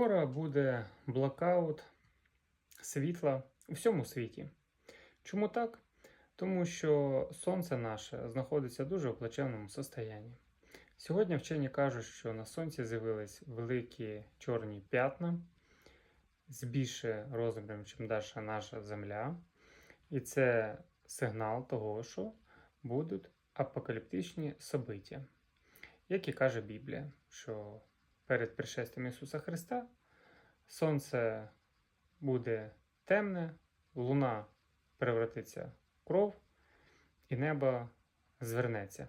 Скоро буде блокаут світла у всьому світі. Чому так? Тому що сонце наше знаходиться дуже в плачевному состоянні. Сьогодні вчені кажуть, що на сонці з'явились великі чорні п'ятна з більше розміром, ніж наша наша земля. І це сигнал того, що будуть апокаліптичні собиття. Як і каже Біблія, що перед пришестям Ісуса Христа сонце буде темне, луна превратиться в кров, і небо звернеться.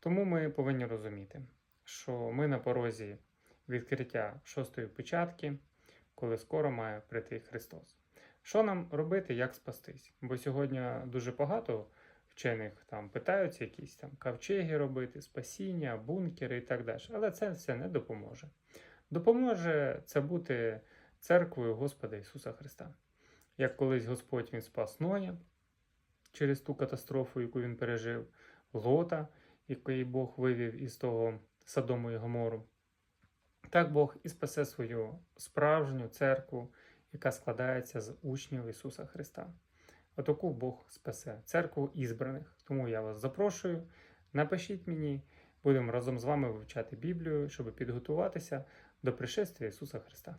Тому ми повинні розуміти, що ми на порозі відкриття шостої печатки, коли скоро має прийти Христос. Що нам робити, як спастись? Бо сьогодні дуже багато вчених там питаються якісь там ковчеги робити, спасіння, бункери і так далі. Але це все не допоможе. Допоможе це бути церквою Господа Ісуса Христа. Як колись Господь Він спас Ноя через ту катастрофу, яку він пережив, Лота, який Бог вивів із того Содому і Гомору. Так Бог і спасе свою справжню церкву, яка складається з учнів Ісуса Христа. Отаку Бог спасе церкву ізбраних. Тому я вас запрошую. Напишіть мені, будемо разом з вами вивчати Біблію, щоб підготуватися до пришестя Ісуса Христа.